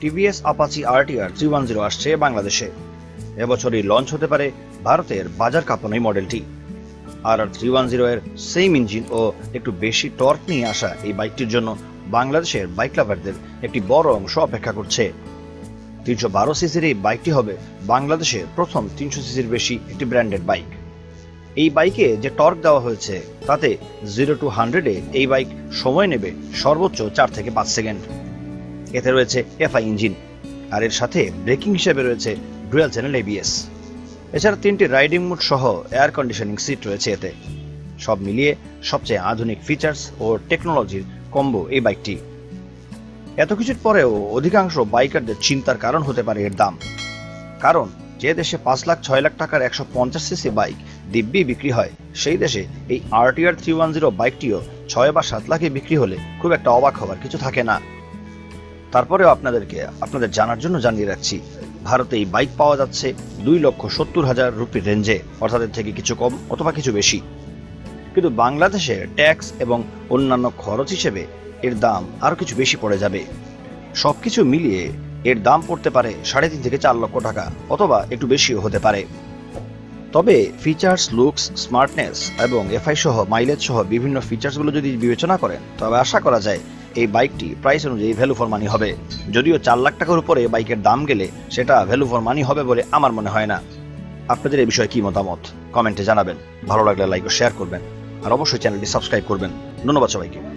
TVS Apache RTR three one zero আসছে বাংলাদেশে। এবছরই launch হতে পারে ভারতের বাজার কাঁপানো মডেলটি R R three one zero এর সেম ইঞ্জিন ও একটু বেশি টর্ক নিয়ে আসা এই বাইকটির জন্য বাংলাদেশের বাইক লাভারদের একটি বড় অংশ অপেক্ষা করছে। তিনশো বারো সিসির এই বাইকটি হবে বাংলাদেশের প্রথম তিনশো সিসির বেশি একটি ব্র্যান্ডেড বাইক এই বাইকে যে টর্ক দেওয়া হয়েছে, তাতে জিরো টু হান্ড্রেডে এই বাইক সময় নেবে সর্বোচ্চ চার থেকে পাঁচ সেকেন্ড এতে রয়েছে এফআই ইঞ্জিন, আর এর সাথে ব্রেকিং হিসেবে রয়েছে ডুয়াল চ্যানেল এবিএস এছাড়া তিনটি রাইডিং মোড সহ এয়ার কন্ডিশনিং সিট রয়েছে এতে। সব মিলিয়ে সবচেয়ে আধুনিক ফিচার্স ও টেকনোলজির কম্বো এই বাইকটি। এত কিছুর পরেও অধিকাংশ বাইকারদের চিন্তার কারণ হতে পারে এর দাম। কারণ যে দেশে পাঁচ লাখ, ছয় লাখ টাকার একশো পঞ্চাশ সিসি বাইক দিব্যি বিক্রি হয়, সেই দেশে এই আরটিআর থ্রি ওয়ান জিরো বাইকটিও ছয় বা সাত লাখে বিক্রি হলে খুব একটা অবাক হওয়ার কিছু থাকে না। তারপরেও আপনাদেরকে, আপনাদের জানার জন্য জানিয়ে রাখছি, ভারতে এই বাইক পাওয়া যাচ্ছে দুই লক্ষ সত্তর হাজার রুপির রেঞ্জে অর্থাৎ এর থেকে কিছু কম অথবা কিছু বেশি। কিন্তু বাংলাদেশে ট্যাক্স এবং অন্যান্য খরচ হিসেবে এর দাম আরও কিছু বেশি পড়ে যাবে। সব কিছু মিলিয়ে এর দাম পড়তে পারে সাড়ে তিন থেকে চার লক্ষ টাকা অথবা একটু বেশিও হতে পারে। তবে ফিচার্স লুকস স্মার্টনেস এবং এফআই সহ মাইলেজ সহ বিভিন্ন ফিচার্সগুলো যদি বিবেচনা করেন, তবে আশা করা যায় এই বাইকটি প্রাইস অনুযায়ী ভ্যালু ফর মানি হবে। যদিও চার লাখ টাকার উপরে বাইকের দাম গেলে সেটা ভ্যালু ফর মানি হবে বলে আমার মনে হয় না। আপনাদের এই বিষয়ে কি মতামত? কমেন্টে জানাবেন। ভালো লাগলে লাইক ও শেয়ার করবেন। আর অবশ্যই চ্যানেলটি সাবস্ক্রাইব করবেন। ধন্যবাদ সবাইকে।